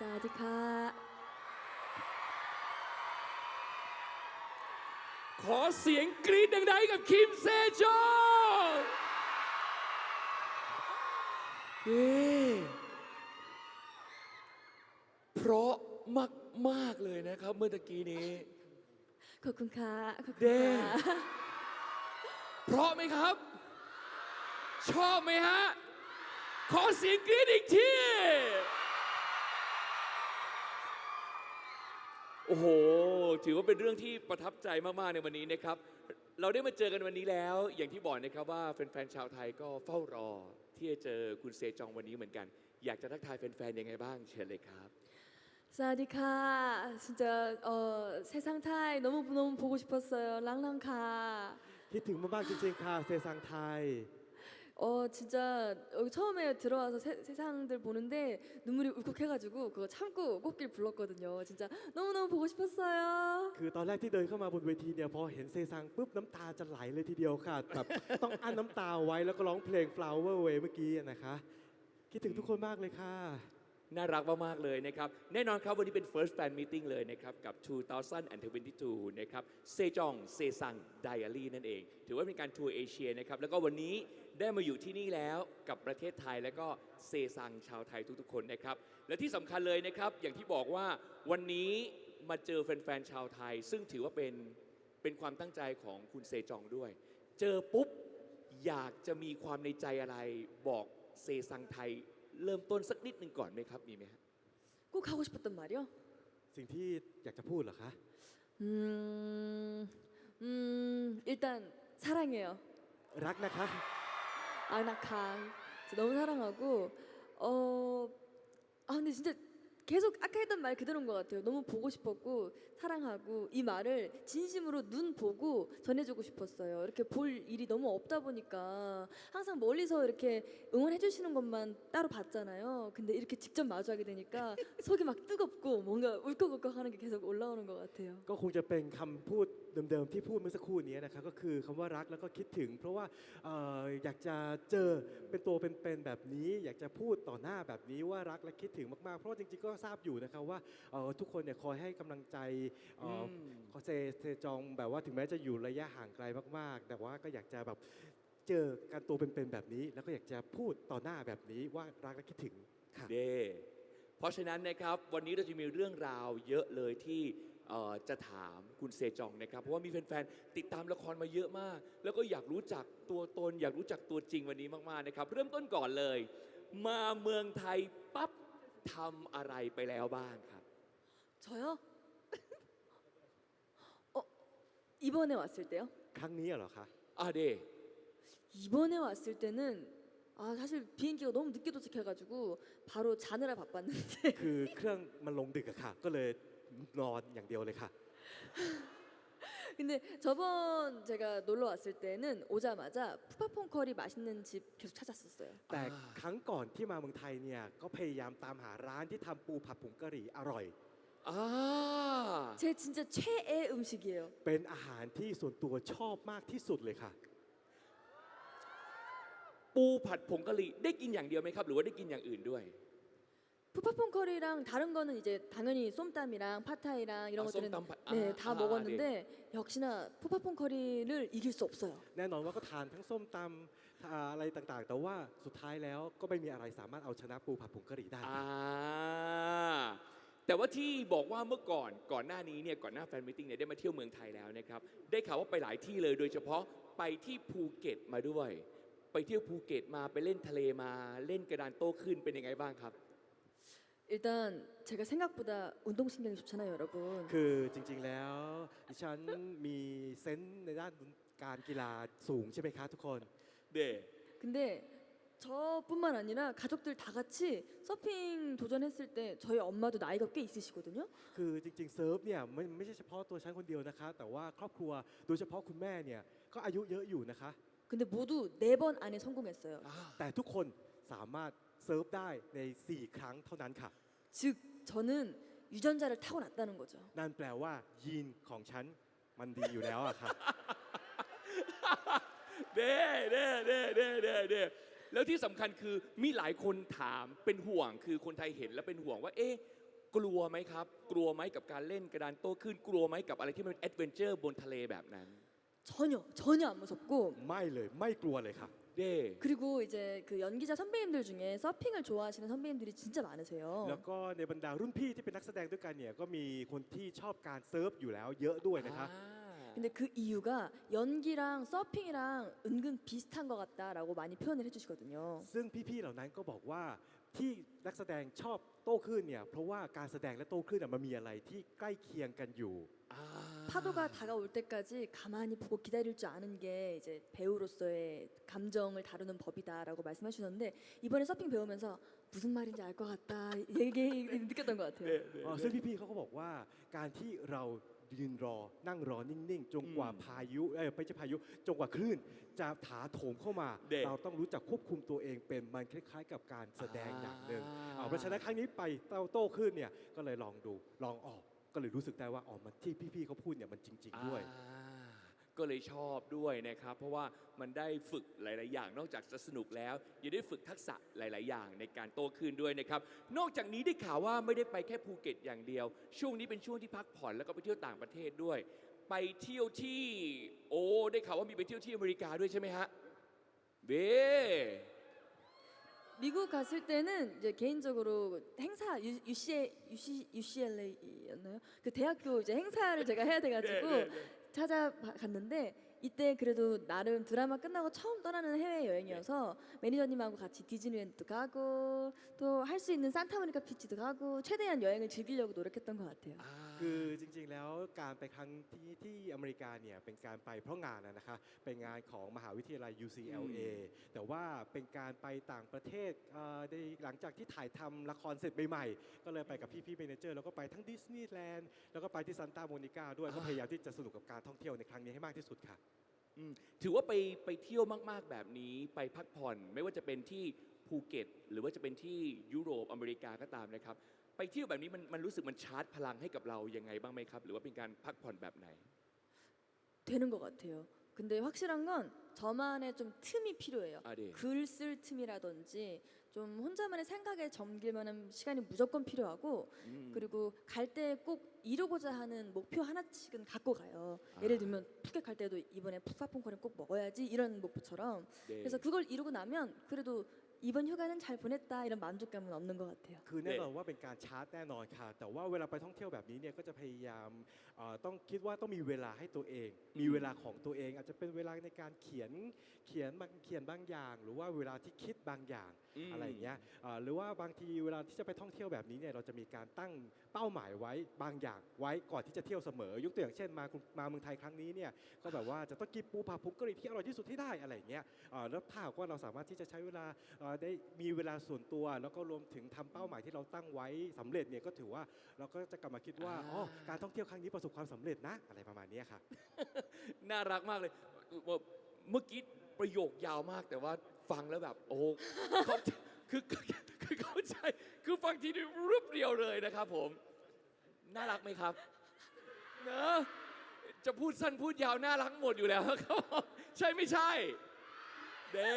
สวัสดีค่ะ ขอเสียงกรี๊ดดังๆให้กับคิมเซจองเย้เพราะมาก ๆ เลยนะครับ เมื่อตะกี้นี้ ขอบคุณค่ะขอบคุณเด้ ค่ะเพราะไหมครับ ชอบไหมฮะ ขอเสียงกรี๊ดอีกที โอ้โห ถือว่าเป็นเรื่องที่ประทับใจมาก ๆ ในวันนี้นะครับ เราได้มาเจอกันวันนี้แล้ว อย่างที่บอกนะครับว่าแฟน ๆ ชาวไทยก็เฝ้ารอ ที่จะเจอคุณเซจองวันนี้เหมือนกัน อยากจะทักทายแฟน ๆ ยังไงบ้าง เชิญเลยครับ สวัสดีค่ะ 진짜 어, 세상 타이 너무 너무 보고 싶었어요. 랑랑카. คิดถึงมากๆจริงๆค่ะเซซังไทย 어 진짜 여기 처음에 들어와서 세, 세상들 보는데 눈물이 울컥해가지고 그거 참고 꽃길 불렀거든요. 진짜 너무 너무 보고 싶었어요. คือตอนแรกที่เดินเข้ามาบนเวทีเนี่ยพอเห็นเซซังปุ๊บน้ำตาจะไหลเลยทีเดียวค่ะแบบ ต้องอั้นน้ำตาไว้แล้วก็ร้องเพลง flower way เมื่อกี้นะคะ คิดถึงทุกคนมากเลยค่ะ น่ารักมาก ๆ เลยนะครับ แน่นอนครับวันนี้เป็น first fan meeting เลยนะครับ กับ 2022 นะครับเซจองเซซังไดอารี่นั่นเอง ถือว่าเป็นการทัวร์เอเชียนะครับ แล้วก็วันนี้ ได้มาอยู่ที่นี่แล้วกับประเทศไทยแล้วก็เซซังชาวไทยทุก ๆ คนนะครับ และที่สำคัญเลยนะครับ อย่างที่บอกว่าวันนี้มาเจอแฟน ๆ ชาวไทย ซึ่งถือว่าเป็นเป็นความตั้งใจของคุณเซจองด้วย เจอปุ๊บ อยากจะมีความในใจอะไรบอกเซซังไทย เริ่มต้นสักนิดหนึ่งก่อนไหมครับ มีไหมฮะ 꼭 하고 싶었던 말이요? สิ่งที่อยากจะพูดเหรอคะ 음, 음 일단 사랑해요. รักนะคะ 진짜 너무 사랑하고 어, 아 근데 진짜 계속 아까 했던 말 그대로인 것 같아요. 너무 보고 싶었고 사랑하고 이 말을 진심으로 눈 보고 전해주고 싶었어요. 이렇게 볼 일이 너무 없다 보니까 항상 멀리서 이렇게 응원해 주시는 것만 따로 봤잖아요. 근데 이렇게 직접 마주하게 되니까 속이 막 뜨겁고 뭔가 울컥울컥하는 게 계속 올라오는 것 같아요. ก็คงจะเป็นคำพูดเดิมๆที่พูดเมื่อสักครู่นี้นะครับก็คือคำว่ารักแล้วก็คิดถึง เพราะว่าเอ่ออยากจะเจอเป็นตัวเป็นๆแบบนี้ อยากจะพูดต่อหน้าแบบนี้ว่ารักและคิดถึงมากๆ เพราะว่าจริงๆก็ ทราบอยู่นะครับว่าเอ่อทุกคนเนี่ยคอยให้กำลังใจเอ่ออขอเซเซจองแบบว่าถึงแม้จะอยู่ระยะห่างไกลมากๆ แต่ว่าก็อยากจะแบบเจอกันตัวเป็นๆแบบนี้ แล้วก็อยากจะพูดต่อหน้าแบบนี้ว่ารักและคิดถึงค่ะ เด้เพราะฉะนั้นนะครับวันนี้เราจะมีเรื่องราวเยอะเลยที่เอ่อจะถามคุณเซจองนะครับ เพราะว่ามีแฟนๆ ติดตามละครมาเยอะมาก แล้วก็อยากรู้จักตัวตน อยากรู้จักตัวจริงวันนี้มากๆนะครับ เริ่มต้นก่อนเลย มาเมืองไทยปั๊บ ทำอะไรไปแล้วบ้างครับ 저요? 어 이번에 왔을 때요? ครั้งนี้เหรอคะ อ่าเด 이번에 왔을 때는 아 사실 비행기가 너무 늦게 도착해가지고 바로 자느라 바빴는데 คือเครื่องมันลงดึกอะค่ะ ก็เลยนอนอย่างเดียวเลยค่ะ 근데 저번 제가 놀러 왔을 때는 오자마자 푸파퐁 커리 맛있는 집 계속 찾았었어요. แต่ครั้งก่อนที่มาเมืองไทยเนี่ยก็พยายามตามหาร้านที่ทำปูผัดผงกะหรี่อร่อย อ่า 제 진짜 최애 음식이에요. เป็นอาหารที่ส่วนตัวชอบมากที่สุดเลยค่ะ ปูผัดผงกะหรี่ได้กินอย่างเดียวไหมครับ หรือว่าได้กินอย่างอื่นด้วย 푸파퐁 커리랑 다른 거는 이제 당연히 쏨땀이랑 팟타이랑 이런 아, 것들은 쏨땀, 파- 네, 아, 다 아, 먹었는데 역시나 푸파퐁 커리를 이길 수 없어요. แน่นอนว่าก็ทานทั้งส้มตำอ่าอะไรต่างๆ แต่ว่าสุดท้ายแล้วก็ไม่มีอะไรสามารถเอาชนะปูผัดผงกะหรี่ได้ อ่าแต่ว่าที่บอกว่าเมื่อก่อนก่อนหน้านี้เนี่ยก่อนหน้าแฟนมิทติ้งเนี่ยได้มาเที่ยวเมืองไทยแล้วนะครับ ได้ข่าวว่าไปหลายที่เลยโดยเฉพาะไปที่ภูเก็ตมาด้วย ไปเที่ยวภูเก็ตมาไปเล่นทะเลมาเล่นกระดานโต้ขึ้นเป็นยังไงบ้างครับ 일단 제가 생각보다 운동신경이 좋잖아요, 여러분. คือจริงๆแล้วดิฉันมีเซนส์ในด้านการกีฬาสูงใช่ไหมคะทุกคน เด 근데 저뿐만 아니라 가족들 다 같이 서핑 도전했을 때 저희 엄마도 나이가 꽤 있으시거든요. คือจริงๆเซิร์ฟเนี่ยไม่ไม่ใช่เฉพาะตัวฉันคนเดียวนะคะ แต่ว่าครอบครัวโดยเฉพาะคุณแม่เนี่ยก็อายุ여อยู่นะคะ 근데 모두 네 번 안에 성공했어요. แต่ทุกคนสามารถ เซิร์ฟได้ใน 4 ครั้งเท่านั้นค่ะ 즉 저는 유전자를 타고났다는 거죠. นั่นแปลว่ายีนของฉันมันดีอยู่แล้วอะค่ะ เด้เด้เด้เด้เด้เด้แล้วที่สำคัญคือมีหลายคนถามเป็นห่วง คือคนไทยเห็นแล้วเป็นห่วงว่า เอ๊ะ กลัวไหมครับ กลัวไหมกับการเล่นกระดานโต้คลื่นกลัวไหมกับอะไรที่มันแอดเวนเจอร์บนทะเลแบบนั้น 전혀 전혀 안 무섭고 ไม่เลยไม่กลัวเลยครั บ เด้ 그리고 이제 그 연기자 선배님들 중에 서핑을 좋아하시는 선배님들이 진짜 많으세요. แล้วก็ในบรรดารุ่นพี่ที่เป็นนักแสดงด้วยกันเนี่ยก็มีคนที่ชอบการเซิร์ฟอยู่แล้วเยอะด้วยนะครับ อ่า 근데 그 이유가 연기랑 서핑이랑 은근 비슷한 것 같다라고 많이 표현을 해주시거든요. ซึ่งพี่ๆเหล่านั้นก็บอกว่าที่นักแสดงชอบโต้คลื่นเนี่ยเพราะว่าการแสดงและโต้คลื่นน่ะมันมีอะไรที่ใกล้เคียงกันอยู่ อ่า 파도가 다가올 때까지 가만히 보고 기다릴 줄 아는 게 이제 배우로서의 감정을 다루는 법이다라고 말씀해 주셨는데 이번에 서핑 배우면서 무슨 말인지 알 것 같다 얘기 느꼈던 것 같아요. อ๋อซึ่งพี่ๆเขาก็บอกว่าการที่เรายืนรอนั่งรอนิ่งๆ จนกว่า อืม พายุเอ้ยไม่ใช่พายุจนกว่าคลื่นจะถาโถมเข้ามา เด็ก เราต้องรู้จักควบคุมตัวเองเป็นมันคล้ายๆ กับการแสดงอย่างหนึ่ง อ่า อ่าเพราะฉะนั้นครั้งนี้ไปเต้าโต้คลื่นเนี่ยก็เลยลองดูลองออก ก็เลยรู้สึกได้ว่าอ๋อมันที่พี่ๆเขาพูดเนี่ยมันจริง ๆ ด้วย อ่าก็เลยชอบด้วยนะครับ เพราะว่ามันได้ฝึกหลาย ๆ อย่าง นอกจากจะสนุกแล้ว ยังได้ฝึกทักษะหลาย ๆ อย่างในการโต้คลื่นด้วยนะครับ นอกจากนี้ได้ข่าวว่าไม่ได้ไปแค่ภูเก็ตอย่างเดียว ช่วงนี้เป็นช่วงที่พักผ่อนแล้วก็ไปเที่ยวต่างประเทศด้วย ไปเที่ยวที่ โอ้ได้ข่าวว่ามีไปเที่ยวที่อเมริกาด้วยใช่ไหมฮะเบ้ 미국 갔을 때는 이제 개인적으로 행사 U, UC, UC, UCLA였나요? 그 대학교 이제 행사를 제가 해야 돼가지고 네, 네, 찾아갔는데 이때 그래도 나름 드라마 끝나고 처음 떠나는 해외 여행이어서 매니저님하고 같이 디즈니랜드도 가고 또 할 수 있는 산타모니카 피치도 가고 최대한 여행을 즐기려고 노력했던 것 같아요. อ่าคือจริงๆแล้วการไปครั้งที่ที่อเมริกาเนี่ยเป็นการไปเพราะงานนะนะคะเป็นงานของมหาวิทยาลัย UCLA แต่ว่าเป็นการไปต่างประเทศเอ่อในหลังจากที่ถ่ายทำละครเสร็จใหม่ๆก็เลยไปกับพี่ๆเมเนเจอร์แล้วก็ไปทั้งดิสนีย์แลนด์แล้วก็ไปที่ซันตาโมนิกาด้วยก็พยายามที่จะสนุกกับการท่องเที่ยวในครั้งนี้ให้มากที่สุดค่ะอืมถือว่าไปไปเที่ยวมากๆแบบนี้ไปพักผ่อนไม่ว่าจะเป็นที่ภูเก็ต หรือว่าจะเป็นที่ยุโรปอเมริกาก็ตามนะครับ ไปเที่ยวแบบนี้มันมันรู้สึกมันชาร์จพลังให้กับเรายังไงบ้างไหมครับ หรือว่าเป็นการพักผ่อนแบบไหน 되는 것 같아요. 근데 확실한 건 저만의 좀 틈이 필요해요. 아, 네. 글 쓸 틈이라든지 좀 혼자만의 생각에 잠길 만한 시간이 무조건 필요하고 อืม 그리고 갈 때 꼭 이루고자 하는 목표 하나씩은 갖고 가요. 아. 예를 들면 푸켓 갈 때도 이번에 푸파퐁코는 꼭 먹어야지 이런 목표처럼. 네. 그래서 그걸 이루고 나면 그래도 이번 휴가는 잘 보냈다 이런 만족감은 없는 것 같아 요. คือแน่นอนว่าเป็นการชาร์จแน่นอนค่ะ แต่ว่าเวลาไปท่องเที่ยวแบบนี้เนี่ยก็จะพยายามต้องคิดว่าต้องมีเวลาให้ตัวเอง มีเวลาของตัวเอง อาจจะเป็นเวลาในการเขียนเขียนบางเขียนบางอย่าง หรือว่าเวลาที่คิดบางอย่างอะไรเงี้ยหรือว่าบางทีเวลาที่จะไปท่องเที่ยวแบบนี้เนี่ยเราจะมีการตั้งเป้าหมายไว้บางอย่างไว้ก่อนที่จะเที่ยวเสมอ ยกตัวอย่างเช่นมากรุงมาเมืองไทยครั้งนี้เนี่ยก็แบบว่าจะต้องกินปูผักผงกะหรี่ที่อร่อยที่สุดที่ได้อะไรเงี้ยแล้วถ้าหว่าเราสามารถที่จะใช้เวลาได้มีเวลาส่วนตัว แล้วก็รวมถึงทำเป้าหมายที่เราตั้งไว้สำเร็จเนี่ยก็ถือว่าเราก็จะกลับมาคิดว่าอ๋อการท่องเที่ยวครั้งนี้ประสบความสำเร็จนะ อะไรประมาณเนี้ยค่ะน่ารักมากเลยเอ่อเมื่อกี้ประโยคยาวมากแต่ว่าฟังแล้วแบบโอ้โหเขาคือคือคือเข้าใจคือฟังทีนี้รูปเดียวเลยนะครับผม น่ารักไหมครับเนอะจะพูดสั้นพูดยาวน่ารักหมดอยู่แล้วครับ ใช่ไม่ใช่ เด้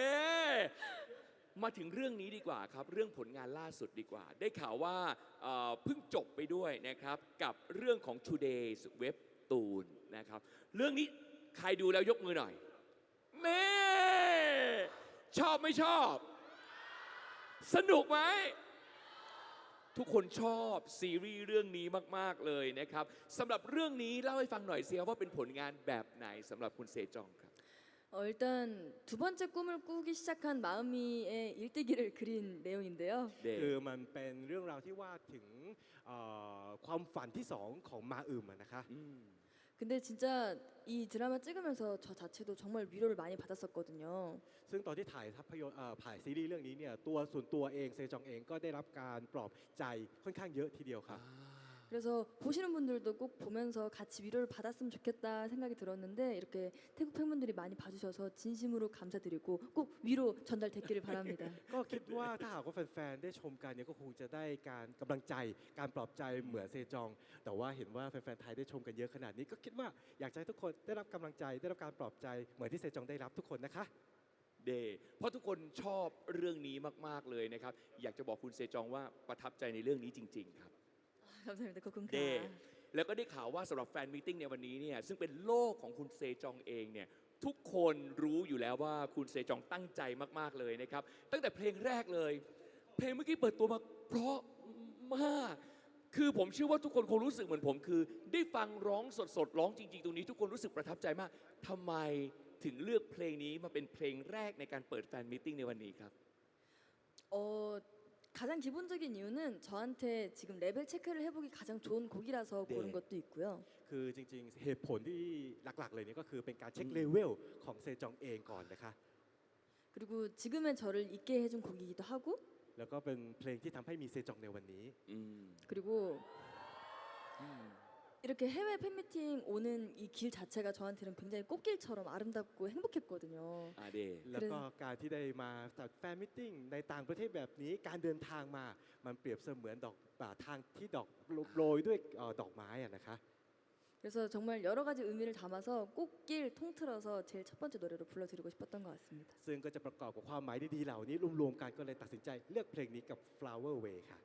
มาถึงเรื่องนี้ดีกว่าครับ เรื่องผลงานล่าสุดดีกว่า ได้ข่าวว่าเอ่อเพิ่งจบไปด้วยนะครับ กับเรื่องของ Today's Web ตูนนะครับ เรื่องนี้ใครดูแล้วยกมือหน่อยเน่ชอบไม่ชอบ สนุกไหม ทุกคนชอบซีรีส์เรื่องนี้มาก ๆ เลยนะครับสำหรับเรื่องนี้เล่าให้ฟังหน่อยสิครับว่าเป็นผลงานแบบไหนสำหรับคุณเซจองครับ 어, 일단 두 번째 꿈을 꾸기 시작한 마음이의 일대기를 그린 내용인데요. คือมันเป็นเรื่องราวที่ว่าถึงเอ่อความฝันที่สองของมาอึมอะนะคะ 음. 근데 진짜 이 드라마 찍으면서 저 자체도 정말 위로를 많이 받았었거든요. ซึ่งตอนที่ถ่ายภาพยนตร์เอ่อถ่ายซีรีส์เรื่องนี้เนี่ยตัวส่วนตัวเองเซจองเองก็ได้รับการปลอบใจค่อนข้างเยอะทีเดียวครับ 아. 그래서 보시는 분들도 꼭 보면서 같이 위로를 받았으면 좋겠다 생각이 들었는데 이렇게 태국 팬분들이 많이 봐주셔서 진심으로 감사드리고 꼭 위로 전달됐기를 바랍니다. ก็คิดว่าถ้าหากว่าแฟนๆ ได้ชมกันเนี่ยก็คงจะได้การกำลังใจ การปลอบใจเหมือนเซจอง แต่ว่าเห็นว่าแฟนๆ ไทยได้ชมกันเยอะขนาดนี้ ก็คิดว่าอยากจะให้ทุกคนได้รับกำลังใจ ได้รับการปลอบใจเหมือนที่เซจองได้รับทุกคนนะคะ เดเพราะทุกคนชอบเรื่องนี้มาก ๆ เลยนะครับ อยากจะบอกคุณเซจองว่าประทับใจในเรื่องนี้จริง ๆ ครับ 감사합니다. 코쿤카. เดแล้วก็ได้ข่าวว่าสำหรับแฟนมีตติ้งในวันนี้เนี่ยซึ่งเป็นโลกของคุณเซจองเองเนี่ยทุกคนรู้อยู่แล้วว่าคุณเซจองตั้งใจมากๆเลยนะครับ ตั้งแต่เพลงแรกเลย เพลงเมื่อกี้เปิดตัวมาเพราะมาก คือผมเชื่อว่าทุกคนคงรู้สึกเหมือนผมคือ ได้ฟังร้องสดๆร้องจริง ๆ ตรงนี้ ทุกคนรู้สึกประทับใจมากทำไมถึงเลือกเพลงนี้มาเป็นเพลงแรกในการเปิดแฟนมีตติ้งในวันนี้ครับ 어, 가장 기본적인 이유는 저한테 지금 레벨 체크를 해보기 가장 좋은 곡이라서 네. 고른 것도 있고요. คือจริงๆ เหตุผลที่หลักๆ เลยเนี่ยก็คือเป็นการเช็ค อืม เลเวลของเซจองเองก่อนนะคะ 그리고 지금의 저를 있게 해준 곡이기도 하고 แล้วก็เป็นเพลงที่ทำให้มีเซจองในวันนี้ อืม 그리고 อืม 이렇게 해외 팬미팅 오는 이 길 자체가 저한테는 굉장히 꽃길처럼 아름답고 행복했거든요. อ่าเด แล้วก็การที่ได้มาจัดแฟนมิทติ้งในต่างประเทศแบบนี้การเดินทางมา มันเปรียบเสมือนดอกอ่าทางที่ดอกโรยด้วยเอ่อดอกไม้อะนะคะ 그래서 정말 여러 가지 의미를 담아서 꽃길 통틀어서 제일 첫 번째 노래로 불러드리고 싶었던 것 같습니다. ซึ่งก็จะประกอบกับความหมายดีๆเหล่านี้รวมๆกันก็เลยตัดสินใจเลือกเพลงนี้กับ Flower Way ค่ะ